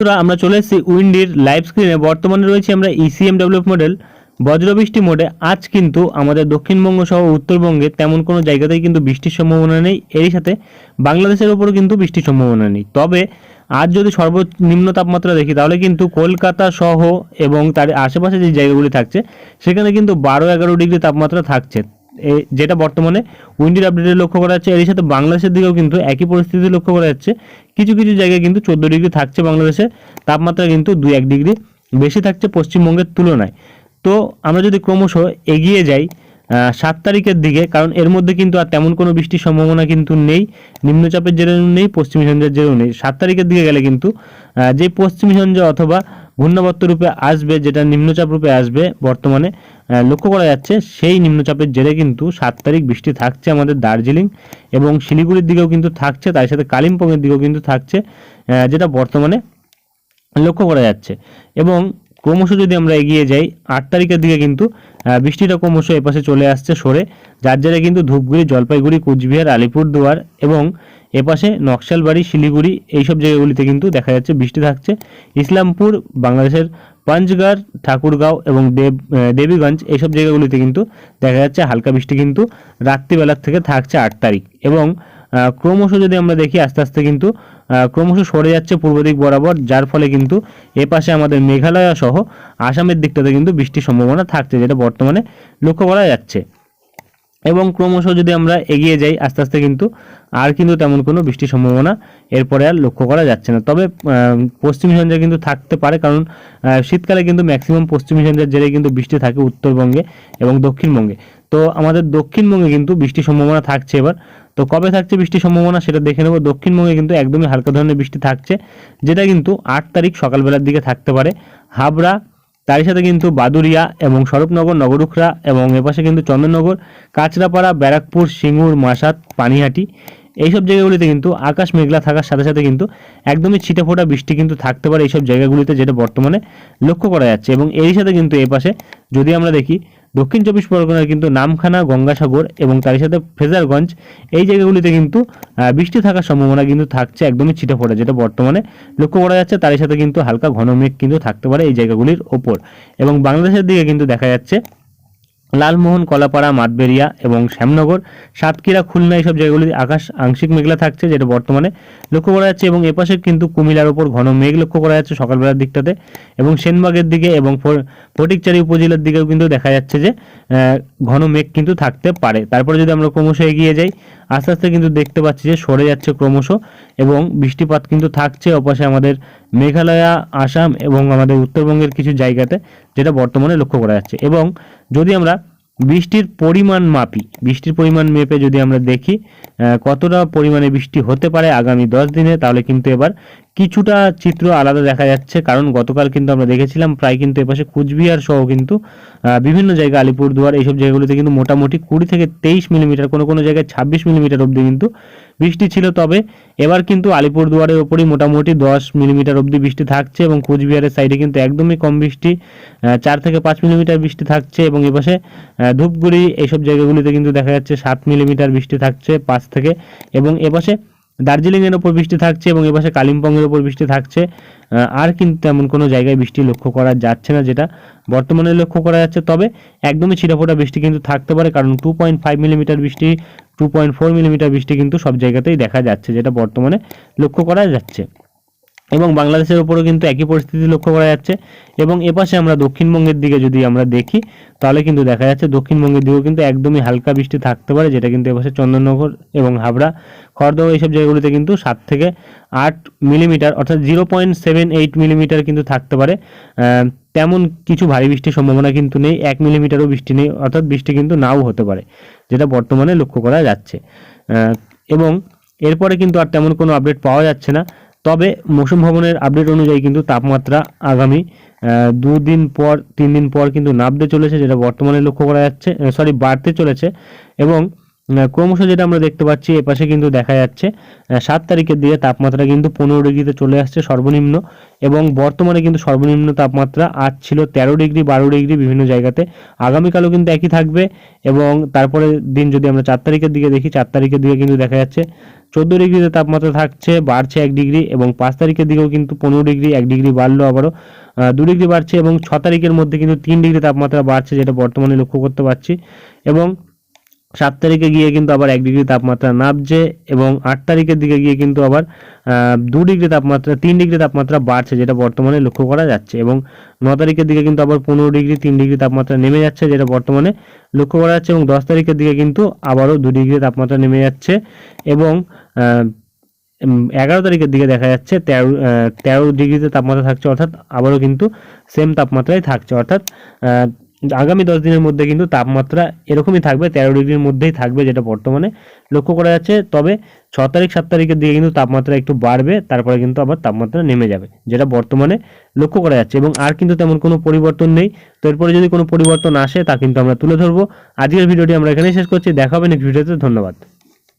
বন্ধুরা, আমরা চলে এসেছি উইন্ডির লাইভ স্ক্রিনে বর্তমানে রয়েছে আমরা ইসিএম ডেভেলপ মডেল বজ্রবৃষ্টি মোডে আজ কিন্তু আমাদের দক্ষিণবঙ্গ সহ উত্তরবঙ্গে তেমন কোনো জায়গাতেই কিন্তু বৃষ্টির সম্ভাবনা নেই। এরই সাথে বাংলাদেশের ওপরও কিন্তু বৃষ্টির সম্ভাবনা নেই। তবে আজ যদি সর্বনিম্ন তাপমাত্রা দেখি, তাহলে কিন্তু কলকাতা সহ এবং তার আশেপাশে যে জায়গাগুলি থাকছে, সেখানে কিন্তু বারো এগারো ডিগ্রি তাপমাত্রা থাকছে। যেটা বর্তমানে উইন্ডির আপডেটে লক্ষ্য করা যাচ্ছে এর সাথে বাংলাদেশের দিকেও কিন্তু একই পরিস্থিতি লক্ষ্য করা যাচ্ছে। কিছু কিছু জায়গায় কিন্তু চোদ্দ ডিগ্রি থাকছে বাংলাদেশে, তাপমাত্রা কিন্তু দুই, এক ডিগ্রি বেশি থাকছে পশ্চিমবঙ্গের তুলনায়। তো আমরা যদি ক্রমশ এগিয়ে যাই সাত তারিখের দিকে, কারণ এর মধ্যে কিন্তু আর তেমন কোনো বৃষ্টির সম্ভাবনা কিন্তু নেই, নিম্নচাপের জেরেও নেই, পশ্চিমী সঞ্জয়ের জেরেও নেই। সাত তারিখের দিকে গেলে কিন্তু যে পশ্চিমী সঞ্জয় অথবা ঘূর্ণাবর্ত রূপে আসবে, যেটা নিম্নচাপ রূপে আসবে বর্তমানে লক্ষ্য করা যাচ্ছে সেই নিম্নচাপের জেরে কিন্তু সাত তারিখ বৃষ্টি থাকছে আমাদের দার্জিলিং এবং শিলিগুড়ির দিকেও কিন্তু থাকছে, তার সাথে কালিম্পংয়ের দিকেও কিন্তু থাকছে যেটা বর্তমানে লক্ষ্য করা যাচ্ছে। এবং ক্রমশ যদি আমরা এগিয়ে যাই, আট তারিখের দিকে কিন্তু বৃষ্টিটা ক্রমশ এপাশে চলে আসছে সরে, যার জেরে কিন্তু ধূপগুড়ি, জলপাইগুড়ি, কোচবিহার, আলিপুরদুয়ার এবং এপাশে নকশালবাড়ি, শিলিগুড়ি, এইসব জায়গাগুলিতে কিন্তু দেখা যাচ্ছে বৃষ্টি থাকছে। ইসলামপুর, বাংলাদেশের পাঞ্চগড় ঠাকুরগাঁও এবং দেব দেবীগঞ্জ এইসব জায়গাগুলিতে কিন্তু দেখা যাচ্ছে হালকা বৃষ্টি কিন্তু রাত্রিবেলার থেকে থাকছে আট তারিখ। এবং ক্রমশ যদি আমরা দেখি আস্তে আস্তে কিন্তু ক্রমশ সরে যাচ্ছে পূর্ব দিক বরাবর, যার ফলে কিন্তু এপাশে আমাদের মেঘালয় সহ আসামের দিকটাতে কিন্তু বৃষ্টির সম্ভাবনা থাকছে, যেটা বর্তমানে লক্ষ্য করা যাচ্ছে। এবং ক্রমশ যদি আমরা এগিয়ে যাই, আস্তে আস্তে কিন্তু আর কিন্তু তেমন কোনো বৃষ্টির সম্ভাবনা এরপরে আর লক্ষ্য করা যাচ্ছে না। তবে পশ্চিম পশ্চিমী কিন্তু থাকতে পারে, কারণ শীতকালে কিন্তু ম্যাক্সিমাম পশ্চিম ঝঞ্ঝার জেরে কিন্তু বৃষ্টি থাকে উত্তরবঙ্গে এবং দক্ষিণবঙ্গে। তো আমাদের দক্ষিণবঙ্গে কিন্তু বৃষ্টির সম্ভাবনা থাকছে এবার। তো কবে থাকছে বৃষ্টির সম্ভাবনা সেটা দেখে নেব। দক্ষিণবঙ্গে কিন্তু একদমই হালকা ধরনের বৃষ্টি থাকছে, যেটা কিন্তু আট তারিখ সকালবেলার দিকে থাকতে পারে। হাবড়া তারই সাথে কিন্তু বাদুরিয়া এবং স্বরূপনগর, নগরুখরা এবং এপাশে কিন্তু চন্দননগর, কাঁচরাপাড়া, ব্যারাকপুর, সিঙ্গুর মাসাত পানিহাটি, এইসব জায়গাগুলিতে কিন্তু আকাশ মেঘলা থাকার সাথে সাথে কিন্তু একদমই ছিটে ফোটা বৃষ্টি কিন্তু থাকতে পারে এইসব জায়গাগুলিতে যেটা বর্তমানে লক্ষ্য করা যাচ্ছে এবং এরই সাথে কিন্তু এপাশে যদি আমরা দেখি দক্ষিণ চব্বিশ পরগনার কিন্তু নামখানা, গঙ্গাসাগর এবং তার সাথে ফ্রেজারগঞ্জ এই জায়গাগুলিতে কিন্তু বৃষ্টি থাকার সম্ভাবনা কিন্তু থাকছে একদমই ছিটে ফোটা যেটা বর্তমানে লক্ষ্য করা যাচ্ছে। তার সাথে কিন্তু হালকা ঘন মেঘ কিন্তু থাকতে পারে এই জায়গাগুলির ওপর। এবং বাংলাদেশের দিকে কিন্তু দেখা যাচ্ছে লালমোহন, কলাপাড়া মাতবেরিয়া এবং শ্যামনগর, সাতক্ষীরা, খুলনা এইসব জায়গাগুলিতে আকাশ আংশিক মেঘলা থাকছে যেটা বর্তমানে লক্ষ্য করা যাচ্ছে এবং এপাশে কিন্তু কুমিলার ওপর ঘন মেঘ লক্ষ্য করা যাচ্ছে সকালবেলার দিকটাতে এবং সেনবাগের দিকে এবং ফটিকচারি উপজেলার দিকেও কিন্তু দেখা যাচ্ছে যে ঘন মেঘ কিন্তু থাকতে পারে। তারপরে যদি আমরা ক্রমশ এগিয়ে যাই আস্তে আস্তে কিন্তু দেখতে পাচ্ছি যে সরে যাচ্ছে ক্রমশ এবং বৃষ্টিপাত কিন্তু থাকছে অপাশে আমাদের মেঘালয়া, আসাম এবং আমাদের উত্তরবঙ্গের কিছু জায়গাতে, যেটা বর্তমানে লক্ষ্য করা যাচ্ছে। এবং যদি আমরা বৃষ্টির পরিমাণ মাপি, বৃষ্টির পরিমাণ মেপে যদি আমরা দেখি কতটা পরিমাণে বৃষ্টি হতে পারে আগামী দশ দিনে, তাহলে কিন্তু এবার কিছুটা চিত্র আলাদা দেখা যাচ্ছে, কারণ গতকাল কিন্তু আমরা দেখেছিলাম প্রায় কিন্তু এপাশে কুচবিহার সহ কিন্তু বিভিন্ন জায়গা, আলিপুরদুয়ার এইসব জায়গাগুলিতে কিন্তু মোটামুটি কুড়ি থেকে তেইশ মিলিমিটার, কোনো কোনো জায়গায় ছাব্বিশ মিলিমিটার অবধি কিন্তু বৃষ্টি ছিল। তবে এবার কিন্তু আলিপুরদুয়ারের ওপরই মোটামুটি দশ মিলিমিটার অবধি বৃষ্টি থাকছে এবং কোচবিহারের সাইডে কিন্তু একদমই কম বৃষ্টি চার থেকে পাঁচ মিলিমিটার বৃষ্টি থাকছে এবং এপাশে ধূপগুড়ি এইসব জায়গাগুলিতে কিন্তু দেখা যাচ্ছে সাত মিলিমিটার বৃষ্টি থাকছে পাঁচ থেকে এবং এপাশে দার্জিলিংয়ের ওপর বৃষ্টি থাকছে এবং এপাশে কালিম্পংয়ের ওপর বৃষ্টি থাকছে আর কিন্তু তেমন কোনো জায়গায় বৃষ্টি লক্ষ্য করা যাচ্ছে না যেটা বর্তমানে লক্ষ্য করা যাচ্ছে। তবে একদমই ছিটাফোটা বৃষ্টি কিন্তু থাকতে পারে, কারণ টু পয়েন্ট ফাইভ মিলিমিটার বৃষ্টি টু পয়েন্ট ফোর মিলিমিটার বৃষ্টি কিন্তু সব জায়গাতেই দেখা যাচ্ছে, যেটা বর্তমানে লক্ষ্য করা যাচ্ছে। এবং বাংলাদেশের উপরেও কিন্তু একই পরিস্থিতি লক্ষ্য করা যাচ্ছে। এবং এপাশে আমরা দক্ষিণবঙ্গের দিকে যদি আমরা দেখি, তাহলে কিন্তু দেখা যাচ্ছে দক্ষিণবঙ্গের দিকেও কিন্তু একদমই হালকা বৃষ্টি থাকতে পারে, যেটা কিন্তু এপাশে চন্দননগর এবং হাবড়া, খড়দহ এইসব জায়গাগুলিতে কিন্তু সাত থেকে আট মিলিমিটার অর্থাৎ zero point seven eight millimetre কিন্তু থাকতে পারে। তেমন কিছু ভারী বৃষ্টির সম্ভাবনা কিন্তু নেই, এক মিলিমিটারও বৃষ্টি নেই, অর্থাৎ বৃষ্টি কিন্তু নাও হতে পারে, যেটা বর্তমানে লক্ষ্য করা যাচ্ছে। এবং এরপরে কিন্তু আর তেমন কোনো আপডেট পাওয়া যাচ্ছে না। তবে মৌসুম ভবনের আপডেট অনুযায়ী কিন্তু তাপমাত্রা আগামী দুদিন পর, তিন দিন পর কিন্তু নামতে চলেছে, যেটা বর্তমানে লক্ষ্য করা যাচ্ছে সরি বাড়তে চলেছে এবং ক্রমশ যেটা আমরা দেখতে পাচ্ছি এপাশে কিন্তু দেখা যাচ্ছে সাত তারিখের দিকে তাপমাত্রা কিন্তু পনেরো ডিগ্রিতে চলে আসছে সর্বনিম্ন এবং বর্তমানে কিন্তু সর্বনিম্ন তাপমাত্রা আজ ছিল তেরো ডিগ্রি, বারো ডিগ্রি বিভিন্ন জায়গাতে। আগামীকালও কিন্তু একই থাকবে এবং তারপরে দিন যদি আমরা চার তারিখের দিকে দেখি, চার তারিখের দিকে কিন্তু দেখা যাচ্ছে চোদ্দ ডিগ্রিতে তাপমাত্রা থাকছে, বাড়ছে এক ডিগ্রি এবং পাঁচ তারিখের দিকেও কিন্তু পনেরো ডিগ্রি, এক ডিগ্রি বাড়লো আবারও। দু ডিগ্রি বাড়ছে এবং ছ তারিখের মধ্যে কিন্তু তিন ডিগ্রি তাপমাত্রা বাড়ছে, যেটা বর্তমানে লক্ষ্য করতে পারছি এবং সাত তারিখে গিয়ে কিন্তু আবার এক ডিগ্রি তাপমাত্রা নামছে এবং আট তারিখের দিকে গিয়ে কিন্তু আবার দু ডিগ্রি তাপমাত্রা, তিন ডিগ্রি তাপমাত্রা বাড়ছে যেটা বর্তমানে লক্ষ্য করা যাচ্ছে এবং ন তারিখের দিকে কিন্তু আবার পনেরো ডিগ্রি, তিন ডিগ্রি তাপমাত্রা নেমে যাচ্ছে যেটা বর্তমানে লক্ষ্য করা যাচ্ছে এবং দশ তারিখের দিকে কিন্তু আবারও দু ডিগ্রি তাপমাত্রা নেমে যাচ্ছে এবং এগারো তারিখের দিকে দেখা যাচ্ছে তেরো তেরো ডিগ্রিতে তাপমাত্রা থাকছে অর্থাৎ আবারও কিন্তু সেম তাপমাত্রায় থাকছে অর্থাৎ আগামী দশ দিনের মধ্যে কিন্তু তাপমাত্রা এরকমই থাকবে, তেরো ডিগ্রির মধ্যেই থাকবে যেটা বর্তমানে লক্ষ্য করা যাচ্ছে। তবে ছ তারিখ, সাত তারিখের দিকে কিন্তু তাপমাত্রা একটু বাড়বে, তারপরে কিন্তু আবার তাপমাত্রা নেমে যাবে, যেটা বর্তমানে লক্ষ্য করা যাচ্ছে এবং আর কিন্তু তেমন কোনো পরিবর্তন নেই। তো এরপরে যদি কোনো পরিবর্তন আসে তা কিন্তু আমরা তুলে ধরবো। আজকের ভিডিওটি আমরা এখানেই শেষ করছি, দেখা হবে নেক্সট ভিডিওতে ধন্যবাদ।